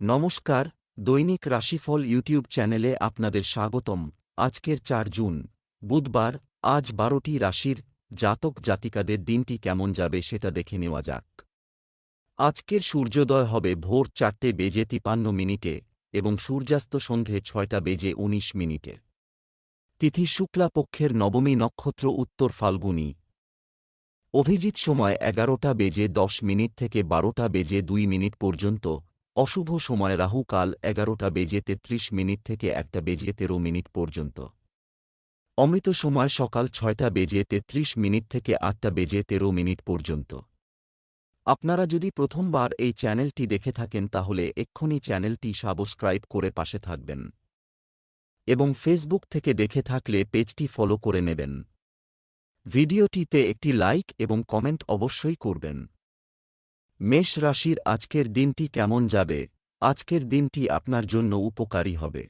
নমস্কার, দৈনিক রাশিফল ইউটিউব চ্যানেলে আপনাদের স্বাগতম। আজকের চার জুন, বুধবার, আজ বারোটি রাশির জাতক জাতিকাদের দিনটি কেমন যাবে সেটা দেখে নেওয়া যাক। আজকের সূর্যোদয় হবে ভোর চারটে বেজে তিপান্ন মিনিটে এবং সূর্যাস্ত সন্ধে ছয়টা বেজে উনিশ মিনিটে। তিথি শুক্লা পক্ষের নবমী নক্ষত্র উত্তর ফাল্গুনী। অভিজিৎ সময় এগারোটা বেজে দশ মিনিট থেকে বারোটা বেজে দুই মিনিট পর্যন্ত অশুভ সময় রাহু কাল এগারোটা বেজে তেত্রিশ মিনিট থেকে একটা বেজে তেরো মিনিট পর্যন্ত। অমৃত সময় সকাল ছয়টা বেজে তেত্রিশ মিনিট থেকে আটটা বেজে তেরো মিনিট পর্যন্ত। আপনারা যদি প্রথমবার এই চ্যানেলটি দেখে থাকেন তাহলে এক্ষুনি চ্যানেলটি সাবস্ক্রাইব করে পাশে থাকবেন। এবং ফেসবুক থেকে দেখে থাকলে পেজটি ফলো করে নেবেন। ভিডিওটিতে একটি লাইক এবং কমেন্ট অবশ্যই করবেন। মেষ রাশির আজকের দিনটি কেমন যাবে? আজকের দিনটি আপনার জন্য উপকারী হবে।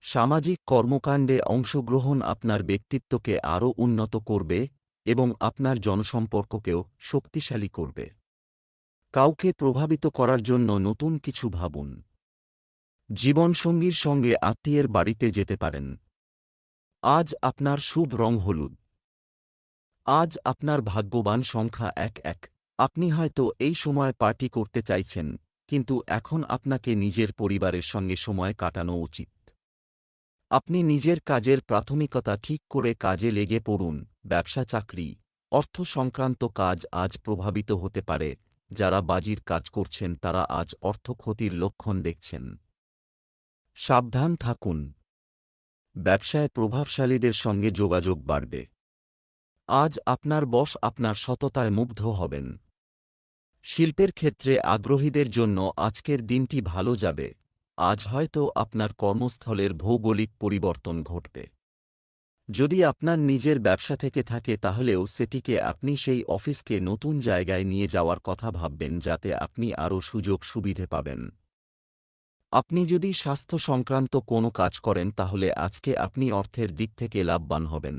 সামাজিক কর্মকাণ্ডে অংশগ্রহণ আপনার ব্যক্তিত্বকে আরও উন্নত করবে এবং আপনার জনসম্পর্ককেও শক্তিশালী করবে। কাউকে প্রভাবিত করার জন্য নতুন কিছু ভাবুন। জীবনসঙ্গীর সঙ্গে আত্মীয়ের বাড়িতে যেতে পারেন। আজ আপনার শুভ রং হলুদ। আজ আপনার ভাগ্যবান সংখ্যা এক এক। আপনি হয়তো এই সময় পার্টি করতে চাইছেন, কিন্তু এখন আপনাকে নিজের পরিবারের সঙ্গে সময় কাটানো উচিত। আপনি নিজের কাজের প্রাথমিকতা ঠিক করে কাজে লেগে পড়ুন, ব্যবসা, চাকরি, অর্থ সংক্রান্ত কাজ আজ প্রভাবিত হতে পারে, যারা বাজির কাজ করছেন তারা আজ অর্থ ক্ষতির লক্ষণ দেখছেন। সাবধান থাকুন। ব্যবসায় প্রভাবশালীদের সঙ্গে যোগাযোগ বাড়বে। আজ আপনার বস আপনার সততায় মুগ্ধ হবেন। শিল্পের ক্ষেত্রে আগ্রহীদের জন্য আজকের দিনটি ভালো যাবে। আজ হয়তো আপনার কর্মস্থলের ভৌগোলিক পরিবর্তন ঘটবে। যদি আপনার নিজের ব্যবসা থেকে থাকে তাহলেও সেটিকে আপনি সেই অফিসকে নতুন জায়গায় নিয়ে যাওয়ার কথা ভাববেন যাতে আপনি আরও সুযোগ সুবিধে পাবেন। আপনি যদি স্বাস্থ্য সংক্রান্ত কোনো কাজ করেন তাহলে আজকে আপনি অর্থের দিক থেকে লাভবান হবেন।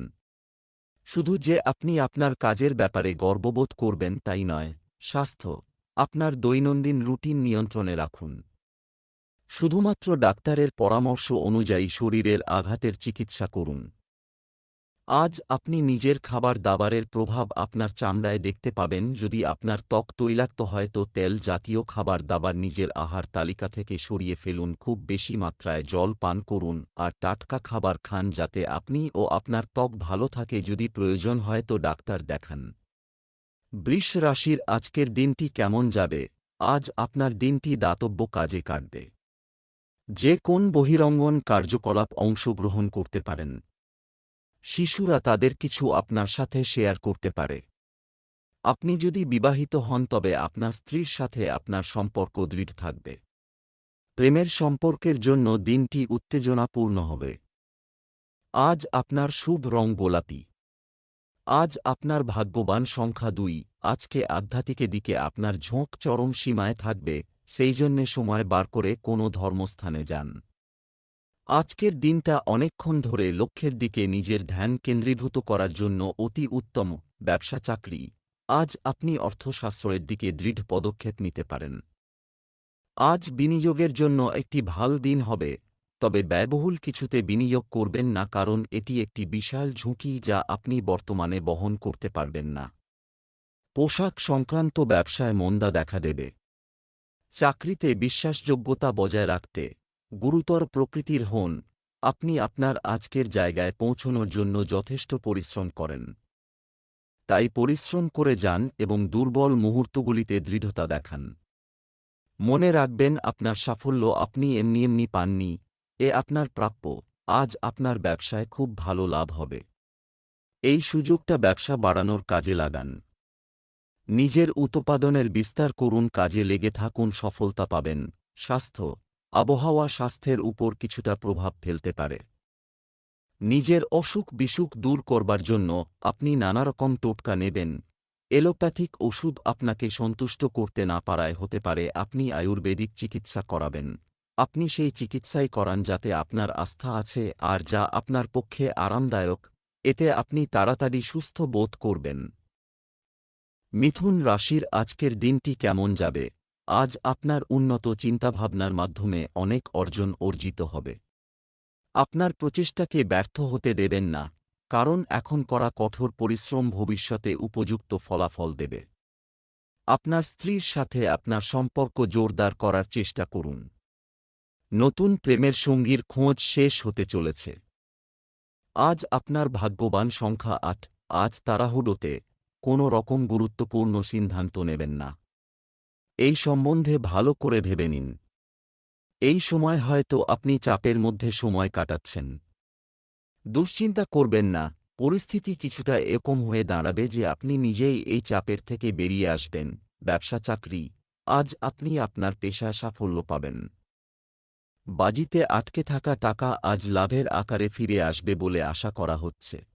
শুধু যে আপনি আপনার কাজের ব্যাপারে গর্ববোধ করবেন তাই নয়, স্বাস্থ্য। আপনার দৈনন্দিন রুটিন নিয়ন্ত্রণে রাখুন। শুধুমাত্র ডাক্তারের পরামর্শ অনুযায়ী শরীরের আঘাতের চিকিৎসা করুন। আজ আপনি নিজের খাবার দাবারের প্রভাব আপনার চামড়ায় দেখতে পাবেন, যদি আপনার ত্বক তৈলাক্ত হয় তো তেল জাতীয় খাবার দাবার নিজের আহার তালিকা থেকে সরিয়ে ফেলুন, খুব বেশি মাত্রায় জল পান করুন আর টাটকা খাবার খান যাতে আপনি ও আপনার ত্বক ভালো থাকে। যদি প্রয়োজন হয় তো ডাক্তার দেখান। বৃষ রাশির আজকের দিনটি কেমন যাবে? আজ আপনার দিনটি দাতব্য কাজে কাটবে। যে কোন বহিরঙ্গন কার্যকলাপ অংশগ্রহণ করতে পারেন। শিশুরা তাদের কিছু আপনার সাথে শেয়ার করতে পারে। আপনি যদি বিবাহিত হন তবে আপনার স্ত্রীর সাথে আপনার সম্পর্ক দৃঢ় থাকবে। প্রেমের সম্পর্কের জন্য দিনটি উত্তেজনাপূর্ণ হবে। আজ আপনার শুভ রং গোলাপি। আজ আপনার ভাগ্যবান সংখ্যা দুই। আজকে আধ্যাত্মিকের দিকে আপনার ঝোঁক চরম সীমায় থাকবে, সেই জন্যে সময় বার করে কোনো ধর্মস্থানে যান। আজকের দিনটা অনেকক্ষণ ধরে লক্ষ্যের দিকে নিজের ধ্যান কেন্দ্রীভূত করার জন্য অতি উত্তম ব্যবসা চাকরি। আজ আপনি অর্থশাস্ত্রের দিকে দৃঢ় পদক্ষেপ নিতে পারেন। আজ বিনিয়োগের জন্য একটি ভালো দিন হবে তবে ব্যয়বহুল কিছুতে বিনিয়োগ করবেন না কারণ এটি একটি বিশাল ঝুঁকি যা আপনি বর্তমানে বহন করতে পারবেন না। পোশাক সংক্রান্ত ব্যবসায় মন্দা দেখা দেবে। চাকরিতে বিশ্বাসযোগ্যতা বজায় রাখতে গুরুতর প্রকৃতির হন, আপনি আপনার আজকের জায়গায় পৌঁছনোর জন্য যথেষ্ট পরিশ্রম করেন। তাই পরিশ্রম করে যান এবং দুর্বল মুহূর্তগুলিতে দৃঢ়তা দেখান। মনে রাখবেন, আপনার সাফল্য আপনি এমনি এমনি পাননি এ আপনার প্রাপ্য। আজ আপনার ব্যবসায় খুব ভালো লাভ হবে। এই সুযোগটা ব্যবসা বাড়ানোর কাজে লাগান। নিজের উৎপাদনের বিস্তার করুন, কাজে লেগে থাকুন, সফলতা পাবেন। স্বাস্থ্য, আবহাওয়া স্বাস্থ্যের উপর কিছুটা প্রভাব ফেলতে পারে। নিজের অসুখ বিসুখ দূর করবার জন্য আপনি নানারকম টোটকা নেবেন। এলোপ্যাথিক ওষুধ আপনাকে সন্তুষ্ট করতে না পারায় হতে পারে, আপনি আয়ুর্বেদিক চিকিৎসা করাবেন। আপনি সেই চিকিৎসাই করান যাতে আপনার আস্থা আছে আর যা আপনার পক্ষে আরামদায়ক, এতে আপনি তাড়াতাড়ি সুস্থ বোধ করবেন। মিথুন রাশির আজকের দিনটি কেমন যাবে? আজ আপনার উন্নত চিন্তাভাবনার মাধ্যমে অনেক অর্জন অর্জিত হবে। আপনার প্রচেষ্টাকে ব্যর্থ হতে দেবেন না, কারণ এখন করা কঠোর পরিশ্রম ভবিষ্যতে উপযুক্ত ফলাফল দেবে। আপনার স্ত্রীর সাথে আপনার সম্পর্ক জোরদার করার চেষ্টা করুন। নতুন প্রেমের সঙ্গীর খোঁজ শেষ হতে চলেছে। আজ আপনার ভাগ্যবান সংখ্যা আট, আজ তাড়াহুড়োতে কোনো রকম গুরুত্বপূর্ণ সিদ্ধান্ত নেবেন না। এই সম্বন্ধে ভালো করে ভেবে নিন। এই সময় হয়তো আপনি চাপের মধ্যে সময় কাটাচ্ছেন। দুশ্চিন্তা করবেন না, পরিস্থিতি কিছুটা এরকম হয়ে দাঁড়াবে যে আপনি নিজেই এই চাপের থেকে বেরিয়ে আসবেন, ব্যবসা, চাকরি, আজ আপনি আপনার পেশায় সাফল্য পাবেন। বাজিতে আটকে থাকা টাকা আজ লাভের আকারে ফিরে আসবে বলে আশা করা হচ্ছে।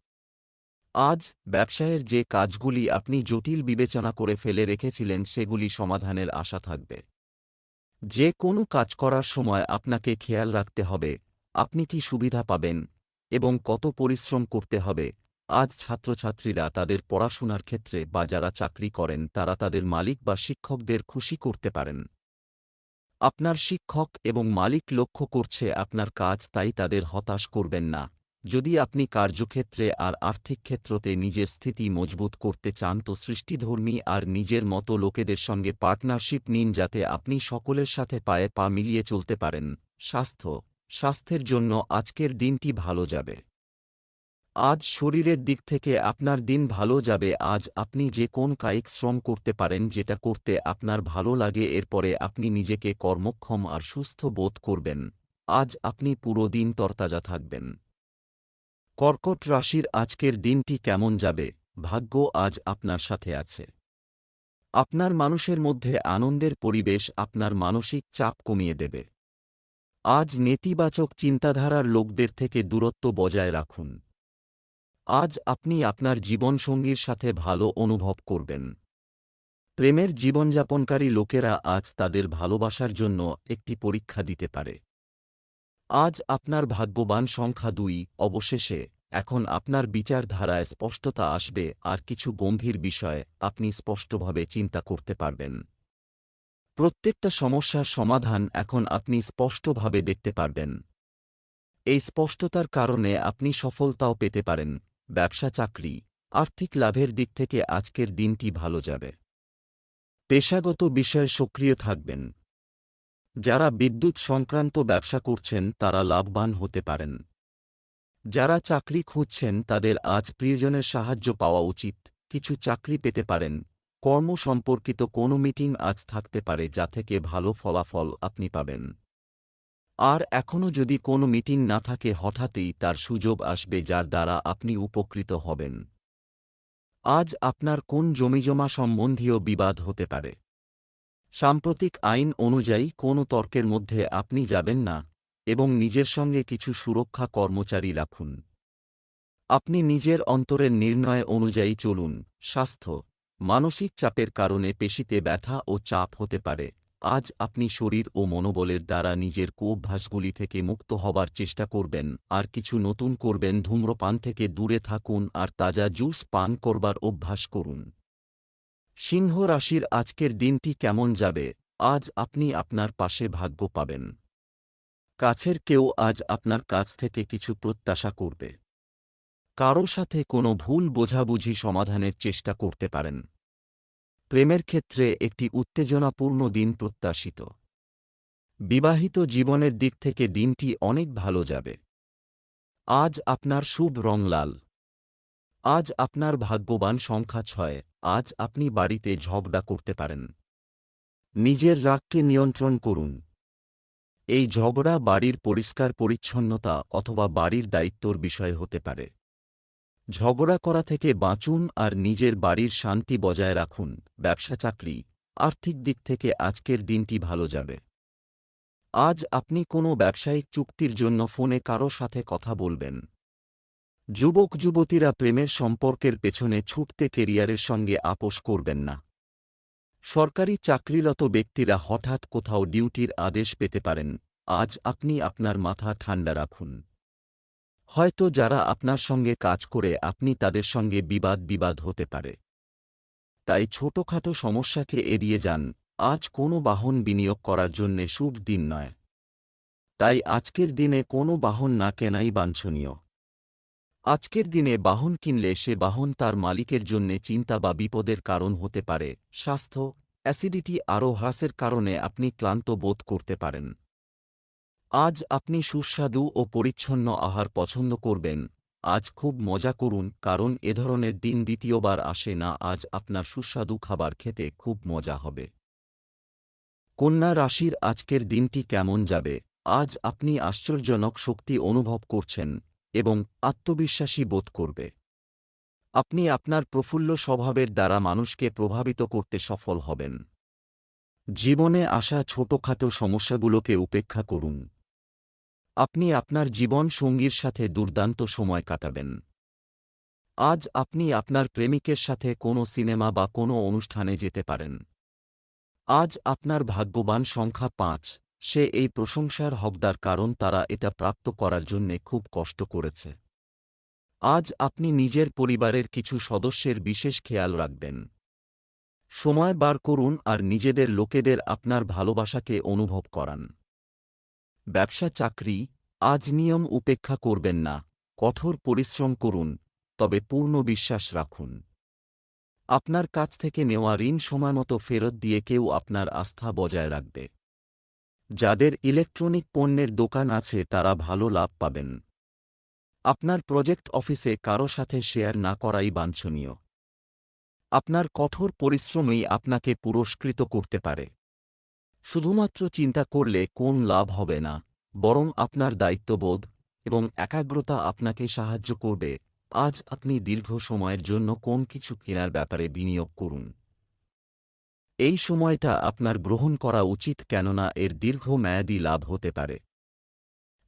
আজ ব্যবসায়ের যে কাজগুলি আপনি জটিল বিবেচনা করে ফেলে রেখেছিলেন সেগুলি সমাধানের আশা থাকবে। যে কোনো কাজ করার সময় আপনাকে খেয়াল রাখতে হবে, আপনি কি সুবিধা পাবেন এবং কত পরিশ্রম করতে হবে। আজ ছাত্রছাত্রীরা তাদের পড়াশোনার ক্ষেত্রে বা যারা চাকরি করেন তারা তাদের মালিক বা শিক্ষকদের খুশি করতে পারেন। আপনার শিক্ষক এবং মালিক লক্ষ্য করছে আপনার কাজ, তাই তাদের হতাশ করবেন না। যদি আপনি কার্যক্ষেত্রে আর আর্থিক ক্ষেত্রতে নিজের স্থিতি মজবুত করতে চান, তো সৃষ্টিধর্মী আর নিজের মতো লোকেদের সঙ্গে পার্টনারশিপ নিন, যাতে আপনি সকলের সাথে পায়ে পা মিলিয়ে চলতে পারেন। স্বাস্থ্য। স্বাস্থ্যের জন্য আজকের দিনটি ভালো যাবে। আজ শরীরের দিক থেকে আপনার দিন ভালো যাবে। আজ আপনি যে কোন কায়িক শ্রম করতে পারেন, যেটা করতে আপনার ভালো লাগে, এরপরে আপনি নিজেকে কর্মক্ষম আর সুস্থ বোধ করবেন। আজ আপনি পুরো দিন তরতাজা থাকবেন। কর্কট রাশির আজকের দিনটি কেমন যাবে? ভাগ্য আজ আপনার সাথে আছে। আপনার মানুষের মধ্যে আনন্দের পরিবেশ আপনার মানসিক চাপ কমিয়ে দেবে। আজ নেতিবাচক চিন্তাধারার লোকদের থেকে দূরত্ব বজায় রাখুন। আজ আপনি আপনার জীবনসঙ্গীর সাথে ভালো অনুভব করবেন। প্রেমের জীবনযাপনকারী লোকেরা আজ তাদের ভালোবাসার জন্য একটি পরীক্ষা দিতে পারে। আজ আপনার ভাগ্যবান সংখ্যা দুই, অবশেষে এখন আপনার বিচারধারায় স্পষ্টতা আসবে, আর কিছু গম্ভীর বিষয় আপনি স্পষ্টভাবে চিন্তা করতে পারবেন। প্রত্যেকটা সমস্যার সমাধান এখন আপনি স্পষ্টভাবে দেখতে পারবেন। এই স্পষ্টতার কারণে আপনি সফলতাও পেতে পারেন। ব্যবসা চাকরি, আর্থিক লাভের দিক থেকে আজকের দিনটি ভালো যাবে। পেশাগত বিষয়ে সক্রিয় থাকবেন। যারা বিদ্যুৎ সংক্রান্ত ব্যবসা করছেন, তারা লাভবান হতে পারেন। যারা চাকরি খুঁজছেন, তাদের আজ প্রিয়জনের সাহায্য পাওয়া উচিত। কিছু চাকরি পেতে পারেন। কর্ম সম্পর্কিত কোনো মিটিং আজ থাকতে পারে, যা থেকে ভালো ফলাফল আপনি পাবেন। আর এখনও যদি কোনো মিটিং না থাকে, হঠাৎই তার সুযোগ আসবে যার দ্বারা আপনি উপকৃত হবেন। আজ আপনার কোন জমিজমা সম্বন্ধীয় বিবাদ হতে পারে? সাম্প্রতিক আইন অনুযায়ী কোনো তর্কের মধ্যে আপনি যাবেন না এবং নিজের সঙ্গে কিছু সুরক্ষা কর্মচারী রাখুন। আপনি নিজের অন্তরের নির্ণয় অনুযায়ী চলুন। স্বাস্থ্য, মানসিক চাপের কারণে পেশিতে ব্যথা ও চাপ হতে পারে। আজ আপনি শরীর ও মনোবলের দ্বারা নিজের কোভ্যাসগুলি থেকে মুক্ত হবার চেষ্টা করবেন, আর কিছু নতুন করবেন ধূম্রপান থেকে দূরে থাকুন আর তাজা জুস পান করবার অভ্যাস করুন। সিংহ রাশির আজকের দিনটি কেমন যাবে? আজ আপনি আপনার পাশে ভাগ্য পাবেন। কাছের কেউ আজ আপনার কাছ থেকে কিছু প্রত্যাশা করবে। কারও সাথে কোনো ভুল বোঝাবুঝি সমাধানের চেষ্টা করতে পারেন। প্রেমের ক্ষেত্রে একটি উত্তেজনাপূর্ণ দিন প্রত্যাশিত। বিবাহিত জীবনের দিক থেকে দিনটি অনেক ভালো যাবে। আজ আপনার শুভ রং লাল। আজ আপনার ভাগ্যবান সংখ্যা ছয়। আজ আপনি বাড়িতে ঝগড়া করতে পারেন। নিজের রাগকে নিয়ন্ত্রণ করুন। এই ঝগড়া বাড়ির পরিষ্কার পরিচ্ছন্নতা অথবা বাড়ির দায়িত্বর বিষয় হতে পারে। ঝগড়া করা থেকে বাঁচুন আর নিজের বাড়ির শান্তি বজায় রাখুন, ব্যবসা চাকরি, আর্থিক দিক থেকে আজকের দিনটি ভালো যাবে। আজ আপনি কোনো ব্যবসায়িক চুক্তির জন্য ফোনে কারও সাথে কথা বলবেন। যুবক যুবতীরা প্রেমের সম্পর্কের পেছনে ছুটতে কেরিয়ারের সঙ্গে আপোষ করবেন না। সরকারি চাকরিরত ব্যক্তিরা হঠাৎ কোথাও ডিউটির আদেশ পেতে পারেন। আজ আপনি আপনার মাথা ঠান্ডা রাখুন। হয়তো যারা আপনার সঙ্গে কাজ করে, আপনি তাদের সঙ্গে বিবাদ বিবাদ হতে পারে। তাই ছোটখাটো সমস্যাকে এড়িয়ে যান। আজ কোনো বাহন বিনিয়োগ করার জন্যে শুভ দিন নয়। তাই আজকের দিনে কোনো বাহন না কেনাই বাঞ্ছনীয়। আজকের দিনে বাহন কিনলে সে বাহন তার মালিকের জন্যে চিন্তা বা বিপদের কারণ হতে পারে। স্বাস্থ্য, অ্যাসিডিটি আরও হ্রাসের কারণে আপনি ক্লান্ত বোধ করতে পারেন। আজ আপনি সুস্বাদু ও পরিচ্ছন্ন আহার পছন্দ করবেন। আজ খুব মজা করুন, কারণ এ ধরনের দিন দ্বিতীয়বার আসে না, আজ আপনার সুস্বাদু খাবার খেতে খুব মজা হবে। কন্যা রাশির আজকের দিনটি কেমন যাবে? আজ আপনি আশ্চর্যজনক শক্তি অনুভব করছেন এবং আত্মবিশ্বাসী বোধ করবে। আপনি আপনার প্রফুল্ল স্বভাবের দ্বারা মানুষকে প্রভাবিত করতে সফল হবেন। জীবনে আসা ছোটখাটো সমস্যাগুলোকে উপেক্ষা করুন। আপনি আপনার জীবন সঙ্গীর সাথে দুর্দান্ত সময় কাটাবেন। আজ আপনি আপনার প্রেমিকের সাথে কোনো সিনেমা বা কোনো অনুষ্ঠানে যেতে পারেন। আজ আপনার ভাগ্যবান সংখ্যা পাঁচ, সে এই প্রশংসার হকদার কারণ তারা এটা প্রাপ্ত করার জন্যে খুব কষ্ট করেছে। আজ আপনি নিজের পরিবারের কিছু সদস্যের বিশেষ খেয়াল রাখবেন। সময় বার করুন আর নিজেদের লোকেদের আপনার ভালোবাসাকে অনুভব করান। ব্যবসা চাকরি আজ নিয়ম উপেক্ষা করবেন না, কঠোর পরিশ্রম করুন, তবে পূর্ণ বিশ্বাস রাখুন। আপনার কাছ থেকে নেওয়া ঋণ সময়মতো ফেরত দিয়ে কেউ আপনার আস্থা বজায় রাখবে। যাদের ইলেকট্রনিক পণ্যের দোকান আছে তারা ভালো লাভ পাবেন। আপনার প্রজেক্ট অফিসে কারও সাথে শেয়ার না করাই বাঞ্ছনীয়। আপনার কঠোর পরিশ্রমই আপনাকে পুরস্কৃত করতে পারে। শুধুমাত্র চিন্তা করলে কোন লাভ হবে না, বরং আপনার দায়িত্ববোধ এবং একাগ্রতা আপনাকে সাহায্য করবে। আজ আপনি দীর্ঘ সময়ের জন্য কোন কিছু কেনার ব্যাপারে বিনিয়োগ করুন। এই সময়টা আপনার গ্রহণ করা উচিত কেননা এর দীর্ঘমেয়াদী লাভ হতে পারে।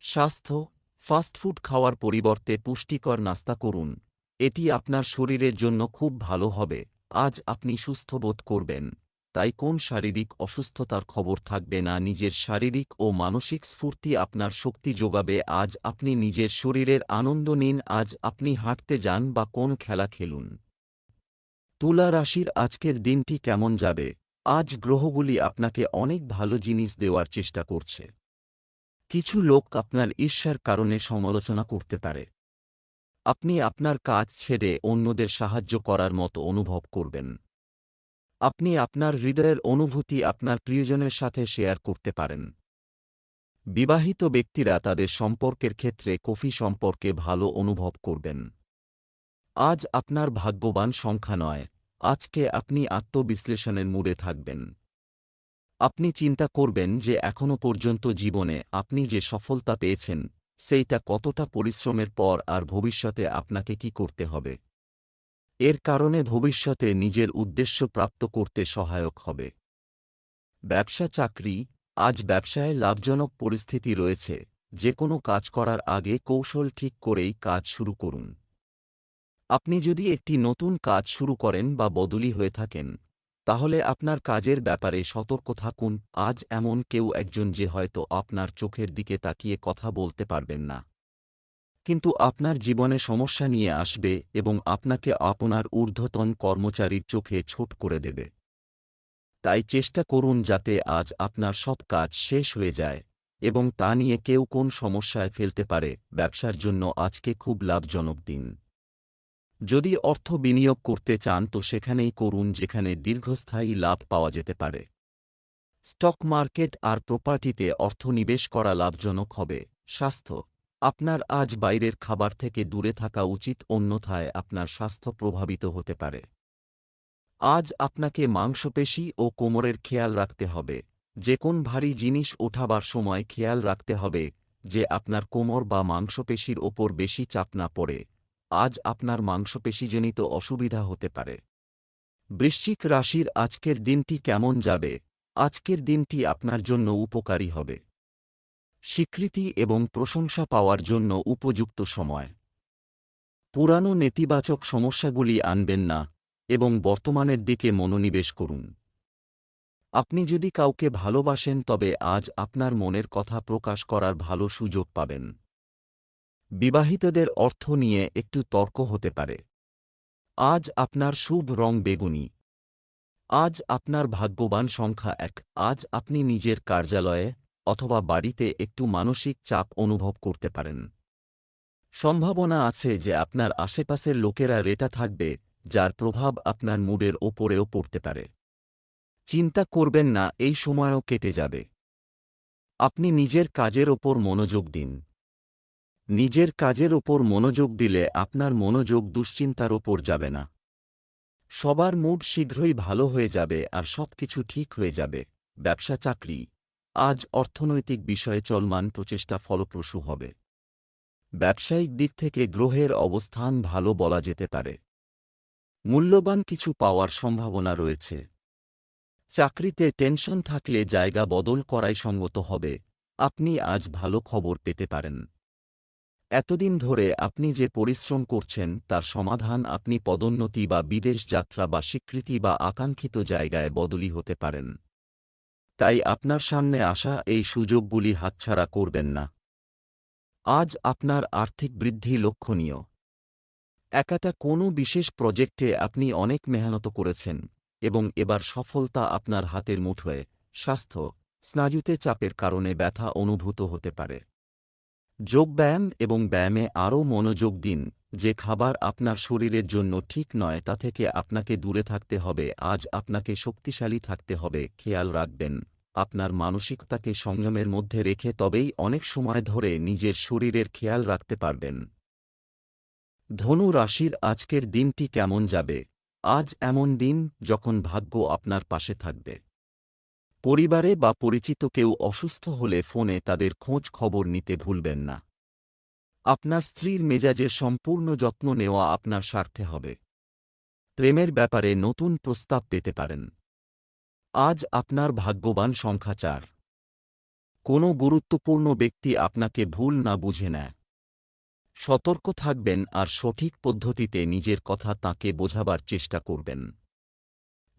স্বাস্থ্য ফাস্টফুড খাওয়ার পরিবর্তে পুষ্টিকর নাস্তা করুন। এটি আপনার শরীরের জন্য খুব ভালো হবে। আজ আপনি সুস্থ বোধ করবেন। তাই কোন শারীরিক অসুস্থতার খবর থাকবে না নিজের শারীরিক ও মানসিক স্ফূর্তি আপনার শক্তি যোগাবে। আজ আপনি নিজের শরীরের আনন্দ নিন, আজ আপনি হাঁটতে যান বা কোন খেলা খেলুন। তুলা রাশির আজকের দিনটি কেমন যাবে? আজ গ্রহগুলি আপনাকে অনেক ভালো জিনিস দেওয়ার চেষ্টা করছে। কিছু লোক আপনার ঈর্ষার কারণে সমালোচনা করতে পারে। আপনি আপনার কাজ ছেড়ে অন্যদের সাহায্য করার মতো অনুভব করবেন। আপনি আপনার হৃদয়ের অনুভূতি আপনার প্রিয়জনের সাথে শেয়ার করতে পারেন। বিবাহিত ব্যক্তিরা তাদের সম্পর্কের ক্ষেত্রে কফি সম্পর্কে ভালো অনুভব করবেন। আজ আপনার ভাগ্যবান সংখ্যা নয়, আজকে আপনি আত্মবিশ্লেষণের মুড়ে থাকবেন। আপনি চিন্তা করবেন যে এখনও পর্যন্ত জীবনে আপনি যে সফলতা পেয়েছেন, সেইটা কতটা পরিশ্রমের পর আর ভবিষ্যতে আপনাকে কি করতে হবে। এর কারণে ভবিষ্যতে নিজের উদ্দেশ্য প্রাপ্ত করতে সহায়ক হবে। ব্যবসা চাকরি, আজ ব্যবসায় লাভজনক পরিস্থিতি রয়েছে যে কোনো কাজ করার আগে কৌশল ঠিক করেই কাজ শুরু করুন। আপনি যদি একটি নতুন কাজ শুরু করেন বা বদলি হয়ে থাকেন, তাহলে আপনার কাজের ব্যাপারে সতর্ক থাকুন, আজ এমন কেউ একজন যে হয়তো আপনার চোখের দিকে তাকিয়ে কথা বলতে পারবেন না। কিন্তু আপনার জীবনে সমস্যা নিয়ে আসবে এবং আপনাকে আপনার ঊর্ধ্বতন কর্মচারীর চোখে ছোট করে দেবে। তাই চেষ্টা করুন যাতে আজ আপনার সব কাজ শেষ হয়ে যায় এবং তা নিয়ে কেউ কোন সমস্যায় ফেলতে পারে। ব্যবসার জন্য আজকে খুব লাভজনক দিন। যদি অর্থ বিনিয়োগ করতে চান তো সেখানেই করুন যেখানে দীর্ঘস্থায়ী লাভ পাওয়া যেতে পারে। স্টক মার্কেট আর প্রপার্টিতে অর্থ নিবেশ করা লাভজনক হবে। স্বাস্থ্য। আপনার আজ বাইরের খাবার থেকে দূরে থাকা উচিত, অন্যথায় আপনার স্বাস্থ্য প্রভাবিত হতে পারে। আজ আপনাকে মাংসপেশি ও কোমরের খেয়াল রাখতে হবে। যে কোন ভারী জিনিস ওঠাবার সময় খেয়াল রাখতে হবে যে আপনার কোমর বা মাংসপেশির ওপর বেশি চাপ না পড়ে। আজ আপনার মাংসপেশিজনিত অসুবিধা হতে পারে। বৃশ্চিক রাশির আজকের দিনটি কেমন যাবে? আজকের দিনটি আপনার জন্য উপকারী হবে। স্বীকৃতি এবং প্রশংসা পাওয়ার জন্য উপযুক্ত সময়। পুরানো নেতিবাচক সমস্যাগুলি আনবেন না এবং বর্তমানের দিকে মনোনিবেশ করুন। আপনি যদি কাউকে ভালোবাসেন, তবে আজ আপনার মনের কথা প্রকাশ করার ভালো সুযোগ পাবেন। বিবাহিতদের অর্থ নিয়ে একটু তর্ক হতে পারে। আজ আপনার শুভ রং বেগুনি। আজ আপনার ভাগ্যবান সংখ্যা এক। আজ আপনি নিজের কার্যালয়ে অথবা বাড়িতে একটু মানসিক চাপ অনুভব করতে পারেন। সম্ভাবনা আছে যে আপনার আশেপাশের লোকেরা রেটা থাকবে, যার প্রভাব আপনার মুডের ওপরেও পড়তে পারে। চিন্তা করবেন না, এই সময়ও কেটে যাবে। আপনি নিজের কাজের ওপর মনোযোগ দিন। নিজের কাজের ওপর মনোযোগ দিলে আপনার মনোযোগ দুশ্চিন্তার ওপর যাবে না। সবার মুড শীঘ্রই ভালো হয়ে যাবে আর সবকিছু ঠিক হয়ে যাবে। ব্যবসা চাকরি আজ অর্থনৈতিক বিষয়ে চলমান প্রচেষ্টা ফলপ্রসূ হবে। ব্যবসায়িক দিক থেকে গ্রহের অবস্থান ভালো বলা যেতে পারে। মূল্যবান কিছু পাওয়ার সম্ভাবনা রয়েছে। চাকরিতে টেনশন থাকলে জায়গা বদল করাই সঙ্গত হবে। আপনি আজ ভালো খবর পেতে পারেন। এতদিন ধরে আপনি যে পরিশ্রম করছেন, তার সমাধান আপনি পদোন্নতি বা বিদেশ যাত্রা বা স্বীকৃতি বা আকাঙ্ক্ষিত জায়গায় বদলি হতে পারেন। তাই আপনার সামনে আসা এই সুযোগগুলি হাতছাড়া করবেন না। আজ আপনার আর্থিক বৃদ্ধি লক্ষণীয়। একাটা কোনো বিশেষ প্রজেক্টে আপনি অনেক মেহনত করেছেন এবং এবার সফলতা আপনার হাতের মুঠোয়, স্বাস্থ্য, স্নায়ুতে চাপের কারণে ব্যথা অনুভূত হতে পারে। যোগব্যায়াম এবং ব্যায়ামে আরও মনোযোগ দিন। যে খাবার আপনার শরীরের জন্য ঠিক নয়, তা থেকে আপনাকে দূরে থাকতে হবে। আজ আপনাকে শক্তিশালী থাকতে হবে, খেয়াল রাখবেন। আপনার মানসিকতাকে সংযমের মধ্যে রেখে তবেই অনেক সময় ধরে নিজের শরীরের খেয়াল রাখতে পারবেন। ধনু রাশির আজকের দিনটি কেমন যাবে? আজ এমন দিন যখন ভাগ্য আপনার পাশে থাকবে। পরিবারে বা পরিচিত কেউ অসুস্থ হলে ফোনে তাদের খোঁজ খবর নিতে ভুলবেন না। আপনার স্ত্রীর মেজাজের সম্পূর্ণ যত্ন নেওয়া আপনার স্বার্থে হবে। প্রেমের ব্যাপারে নতুন প্রস্তাব পেতে পারেন। আজ আপনার ভাগ্যবান সংখ্যা চার। কোনো গুরুত্বপূর্ণ ব্যক্তি আপনাকে ভুল না বুঝে নেয়। সতর্ক থাকবেন আর সঠিক পদ্ধতিতে নিজের কথা তাকে বোঝাবার চেষ্টা করবেন।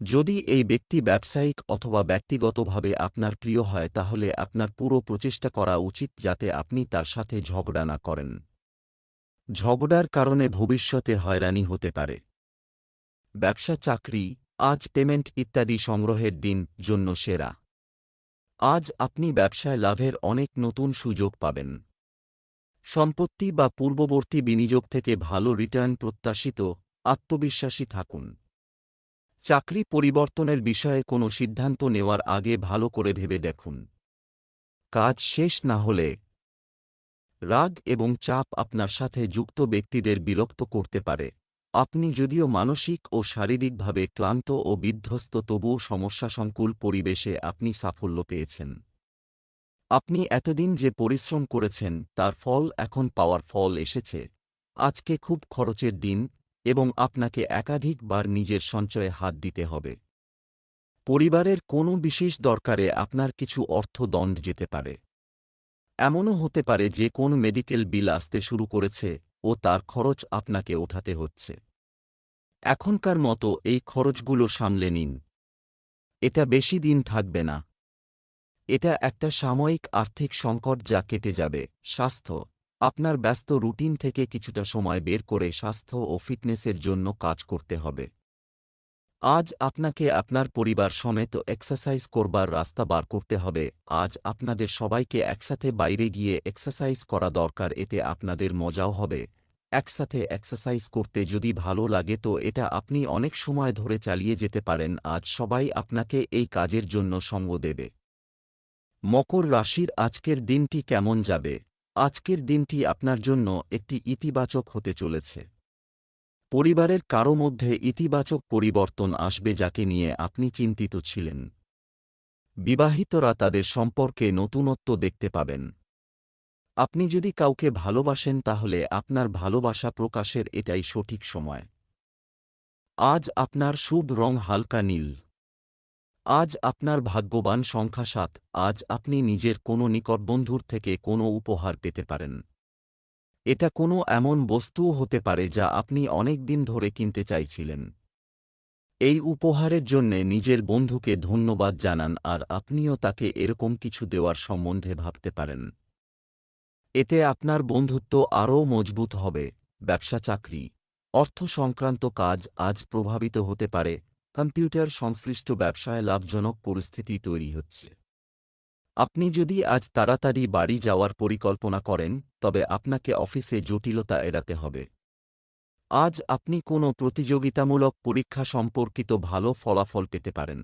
যদি এই ব্যক্তি ব্যবসায়িক অথবা ব্যক্তিগতভাবে আপনার প্রিয় হয়, তাহলে আপনার পুরো প্রচেষ্টা করা উচিত যাতে আপনি তার সাথে ঝগড়া না করেন। ঝগড়ার কারণে ভবিষ্যতে হয়রানি হতে পারে। ব্যবসা, চাকরি, আজ পেমেন্ট ইত্যাদি সংগ্রহের দিন জন্য সেরা। আজ আপনি ব্যবসায় লাভের অনেক নতুন সুযোগ পাবেন। সম্পত্তি বা পূর্ববর্তী বিনিয়োগ থেকে ভালো রিটার্ন প্রত্যাশিত, আত্মবিশ্বাসী থাকুন। চাকরি পরিবর্তনের বিষয়ে কোনো সিদ্ধান্ত নেওয়ার আগে ভালো করে ভেবে দেখুন। কাজ শেষ না হলে রাগ এবং চাপ আপনার সাথে যুক্ত ব্যক্তিদের বিরক্ত করতে পারে। আপনি যদিও মানসিক ও শারীরিকভাবে ক্লান্ত ও বিধ্বস্ত, তবুও সমস্যাসংকুল পরিবেশে আপনি সাফল্য পেয়েছেন। আপনি এতদিন যে পরিশ্রম করেছেন, তার ফল এখন পাওয়ার ফল এসেছে। আজকে খুব খরচের দিন এবং আপনাকে একাধিকবার নিজের সঞ্চয়ে হাত দিতে হবে। পরিবারের কোনো বিশেষ দরকারে আপনার কিছু অর্থ দণ্ড যেতে পারে। এমনও হতে পারে যে কোন মেডিকেল বিল আসতে শুরু করেছে ও তার খরচ আপনাকে ওঠাতে হচ্ছে। এখনকার মতো এই খরচগুলো সামলে নিন। এটা বেশি দিন থাকবে না। এটা একটা সাময়িক আর্থিক সংকট যা কেটে যাবে, স্বাস্থ্য। আপনার ব্যস্ত রুটিন থেকে কিছুটা সময় বের করে স্বাস্থ্য ও ফিটনেসের জন্য কাজ করতে হবে। আজ আপনাকে আপনার পরিবার সমেত এক্সারসাইজ করবার রাস্তা বার করতে হবে। আজ আপনাদের সবাইকে একসাথে বাইরে গিয়ে এক্সারসাইজ করা দরকার, এতে আপনাদের মজাও হবে। একসাথে এক্সারসাইজ করতে যদি ভালো লাগে তো এটা আপনি অনেক সময় ধরে চালিয়ে যেতে পারেন। আজ সবাই আপনাকে এই কাজের জন্য সঙ্গ দেবে। মকর রাশির আজকের দিনটি কেমন যাবে? আজকের দিনটি আপনার জন্য একটি ইতিবাচক হতে চলেছে। পরিবারের কারও মধ্যে ইতিবাচক পরিবর্তন আসবে যাকে নিয়ে আপনি চিন্তিত ছিলেন। বিবাহিতরা তাদের সম্পর্কে নতুনত্ব দেখতে পাবেন। আপনি যদি কাউকে ভালোবাসেন তাহলে আপনার ভালোবাসা প্রকাশের এটাই সঠিক সময়। আজ আপনার শুভ রং হালকা নীল। আজ আপনার ভাগ্যবান সংখ্যা সাত, আজ আপনি নিজের কোনো নিকট বন্ধুর থেকে কোনো উপহার পেতে পারেন। এটা কোনো এমন বস্তুও হতে পারে যা আপনি অনেক দিন ধরে কিনতে চাইছিলেন। এই উপহারের জন্যে নিজের বন্ধুকে ধন্যবাদ জানান আর আপনিও তাকে এরকম কিছু দেওয়ার সম্বন্ধে ভাবতে পারেন। এতে আপনার বন্ধুত্ব আরও মজবুত হবে। ব্যবসা চাকরি, অর্থ সংক্রান্ত কাজ আজ প্রভাবিত হতে পারে কম্পিউটার সংশ্লিষ্ট ব্যবসায় লাভজনক পরিস্থিতি তৈরি হচ্ছে। আপনি যদি আজ তাড়াতাড়ি বাড়ি যাওয়ার পরিকল্পনা করেন, তবে আপনাকে অফিসে জটিলতা এড়াতে হবে। আজ আপনি কোনো প্রতিযোগিতামূলক পরীক্ষা সম্পর্কিত ভালো ফলাফল পেতে পারেন।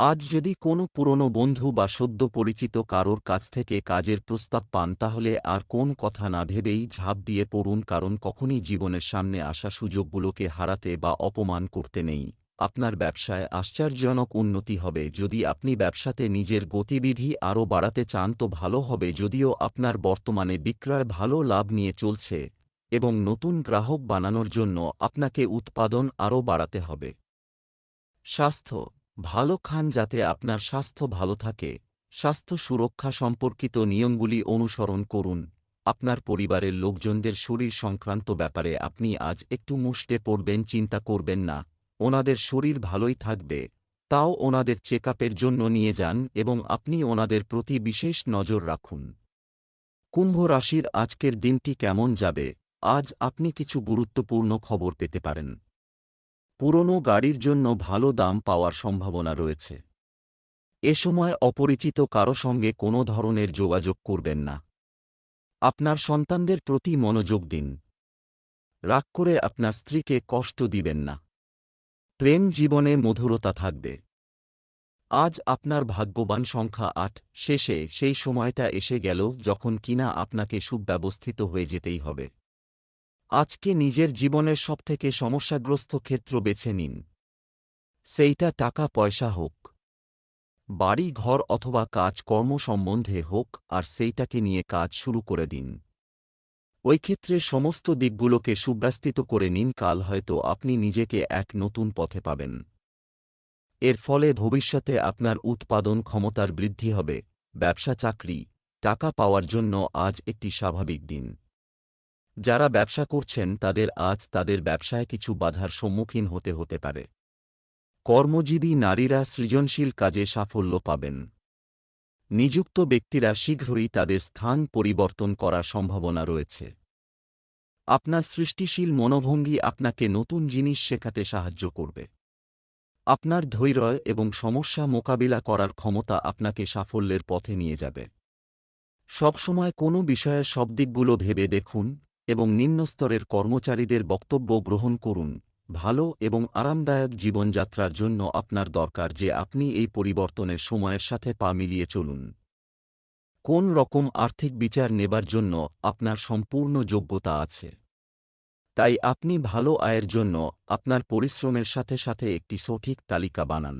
আজ যদি কোনো পুরনো বন্ধু বা সদ্য পরিচিত কারোর কাছ থেকে কাজের প্রস্তাব পান, তাহলে আর কোন কথা না ভেবেই ঝাঁপ দিয়ে পড়ুন, কারণ কখনই জীবনের সামনে আসা সুযোগগুলোকে হারাতে বা অপমান করতে নেই। আপনার ব্যবসায় আশ্চর্যজনক উন্নতি হবে। যদি আপনি ব্যবসাতে নিজের গতিবিধি আরও বাড়াতে চান, তো ভালো হবে। যদিও আপনার বর্তমানে বিক্রয় ভালো লাভ নিয়ে চলছে এবং নতুন গ্রাহক বানানোর জন্য আপনাকে উৎপাদন আরও বাড়াতে হবে। স্বাস্থ্য ভালো খান যাতে আপনার স্বাস্থ্য ভালো থাকে। স্বাস্থ্য সুরক্ষা সম্পর্কিত নিয়মগুলি অনুসরণ করুন। আপনার পরিবারের লোকজনদের শরীর সংক্রান্ত ব্যাপারে আপনি আজ একটু মুষ্টে পড়বেন, চিন্তা করবেন না। ওনাদের শরীর ভালোই থাকবে। তাও ওনাদের চেক জন্য নিয়ে যান এবং আপনি ওনাদের প্রতি বিশেষ নজর রাখুন। কুম্ভ রাশির আজকের দিনটি কেমন যাবে? আজ আপনি কিছু গুরুত্বপূর্ণ খবর পেতে পারেন। পুরনো গাড়ির জন্য ভালো দাম পাওয়ার সম্ভাবনা রয়েছে। এ সময় অপরিচিত কারও সঙ্গে কোনো ধরনের যোগাযোগ করবেন না। আপনার সন্তানদের প্রতি মনোযোগ দিন। রাগ করে আপনার স্ত্রীকে কষ্ট দিবেন না। প্রেম জীবনে মধুরতা থাকবে। আজ আপনার ভাগ্যবান সংখ্যা আট, শেষে সেই সময়টা এসে গেল যখন কিনা আপনাকে সুব্যবস্থিত হয়ে যেতেই হবে। আজকে নিজের জীবনের সবথেকে সমস্যাগ্রস্ত ক্ষেত্র বেছে নিন। সেইটা টাকা পয়সা হোক। বাড়ি, ঘর অথবা কাজ কর্ম সম্বন্ধে হোক আর সেইটাকে নিয়ে কাজ শুরু করে দিন। ওই ক্ষেত্রে সমস্ত দিকগুলোকে সুব্যস্তিত করে নিন, কাল হয়তো আপনি নিজেকে এক নতুন পথে পাবেন। এর ফলে ভবিষ্যতে আপনার উৎপাদন ক্ষমতার বৃদ্ধি হবে, ব্যবসা, চাকরি, টাকা পাওয়ার জন্য আজ একটি স্বাভাবিক দিন। যারা ব্যবসা করছেন, তাদের আজ তাদের ব্যবসায় কিছু বাধার সম্মুখীন হতে হতে পারে। কর্মজীবী নারীরা সৃজনশীল কাজে সাফল্য পাবেন। নিযুক্ত ব্যক্তিরা শীঘ্রই তাদের স্থান পরিবর্তন করার সম্ভাবনা রয়েছে। আপনার সৃষ্টিশীল মনোভঙ্গি আপনাকে নতুন জিনিস শেখাতে সাহায্য করবে। আপনার ধৈর্য এবং সমস্যা মোকাবিলা করার ক্ষমতা আপনাকে সাফল্যের পথে নিয়ে যাবে। সবসময় কোনো বিষয়ের সব দিকগুলো ভেবে দেখুন এবং নিম্নস্তরের কর্মচারীদের বক্তব্য গ্রহণ করুন। ভালো এবং আরামদায়ক জীবনযাত্রার জন্য আপনার দরকার যে আপনি এই পরিবর্তনের সময়ের সাথে পা মিলিয়ে চলুন। কোন রকম আর্থিক বিচার নেবার জন্য আপনার সম্পূর্ণ যোগ্যতা আছে? তাই আপনি ভালো আয়ের জন্য আপনার পরিশ্রমের সাথে সাথে একটি সঠিক তালিকা বানান।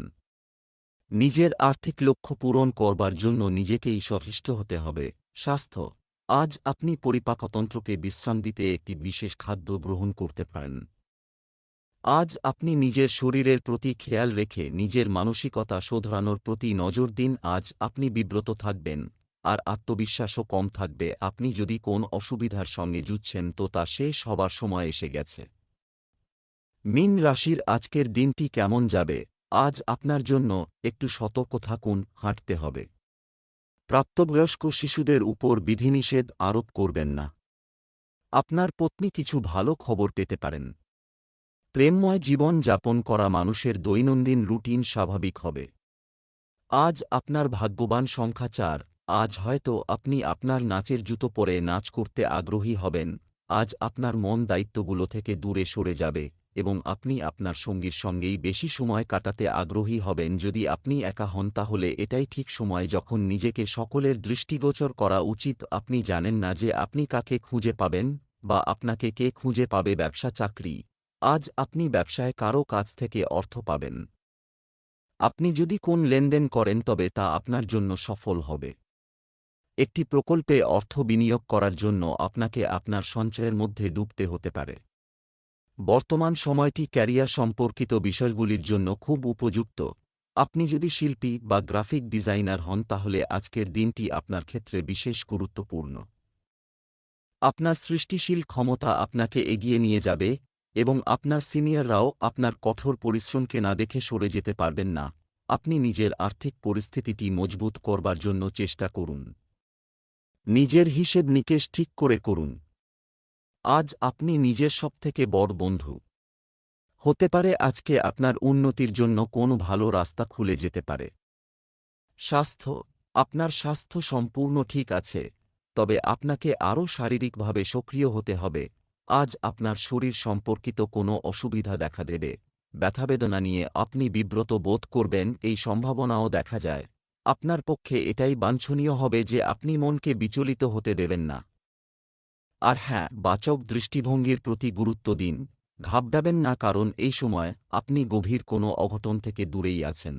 নিজের আর্থিক লক্ষ্য পূরণ করবার জন্য নিজেকেই সহিষ্ঠ হতে হবে। স্বাস্থ্য আজ আপনি পরিপাকতন্ত্রকে বিশ্রাম দিতে একটি বিশেষ খাদ্য গ্রহণ করতে পারেন। আজ আপনি নিজের শরীরের প্রতি খেয়াল রেখে নিজের মানসিকতা শোধরানোর প্রতি নজর দিন, আজ আপনি বিব্রত থাকবেন, আর আত্মবিশ্বাসও কম থাকবে। আপনি যদি কোন অসুবিধার সঙ্গে জুঝছেন তো তা শেষ হবার সময় এসে গেছে। মিন রাশির আজকের দিনটি কেমন যাবে? আজ আপনার জন্য একটু সতর্ক থাকুন, হাঁটতে হবে। প্রাপ্তবয়স্ক শিশুদের উপর বিধিনিষেধ আরোপ করবেন না। আপনার পত্নী কিছু ভালো খবর পেতে পারেন। প্রেমময় জীবন যাপন করা মানুষের দৈনন্দিন রুটিন স্বাভাবিক হবে। আজ আপনার ভাগ্যবান সংখ্যা চার, আজ হয়তো আপনি আপনার নাচের জুতো পরে নাচ করতে আগ্রহী হবেন, আজ আপনার মন দায়িত্বগুলো থেকে দূরে সরে যাবে। এবং আপনি আপনার সঙ্গীর সঙ্গেই বেশি সময় কাটাতে আগ্রহী হবেন যদি আপনি একা হন তাহলে এটাই ঠিক সময় যখন নিজেকে সকলের দৃষ্টিগোচর করা উচিত। আপনি জানেন না যে আপনি কাকে খুঁজে পাবেন বা আপনাকে কে খুঁজে পাবে ব্যবসা চাকরি। আজ আপনি ব্যবসায় কারও কাছ থেকে অর্থ পাবেন। আপনি যদি কোন লেনদেন করেন তবে তা আপনার জন্য সফল হবে। একটি প্রকল্পে অর্থ বিনিয়োগ করার জন্য আপনাকে আপনার সঞ্চয়ের মধ্যে ডুবতে হতে পারে। বর্তমান সময়টি ক্যারিয়ার সম্পর্কিত বিষয়গুলির জন্য খুব উপযুক্ত। আপনি যদি শিল্পী বা গ্রাফিক ডিজাইনার হন, তাহলে আজকের দিনটি আপনার ক্ষেত্রে বিশেষ গুরুত্বপূর্ণ। আপনার সৃষ্টিশীল ক্ষমতা আপনাকে এগিয়ে নিয়ে যাবে এবং আপনার সিনিয়ররাও আপনার কঠোর পরিশ্রমকে না দেখে সরে যেতে পারবেন না। আপনি নিজের আর্থিক পরিস্থিতিটি মজবুত করবার জন্য চেষ্টা করুন। নিজের হিসেব নিকেশ ঠিক করে করুন। আজ আপনি নিজের সবথেকে বড় বন্ধু। হতে পারে আজকে আপনার উন্নতির জন্য কোনো ভালো রাস্তা খুলে যেতে পারে। স্বাস্থ্য, আপনার স্বাস্থ্য সম্পূর্ণ ঠিক আছে, তবে আপনাকে আরও শারীরিকভাবে সক্রিয় হতে হবে। আজ আপনার শরীর সম্পর্কিত কোনো অসুবিধা দেখা দেবে। ব্যথাবেদনা নিয়ে আপনি বিব্রত বোধ করবেন, এই সম্ভাবনাও দেখা যায়। আপনার পক্ষে এটাই বাঞ্ছনীয় হবে যে আপনি মনকে বিচলিত হতে দেবেন না। আর হ্যাঁ বাচক দৃষ্টিভঙ্গির প্রতি গুরুত্ব দিন। ঘাবড়াবেন না কারণ এই সময় আপনি গভীর কোনো অঘটন থেকে দূরেই আছেন।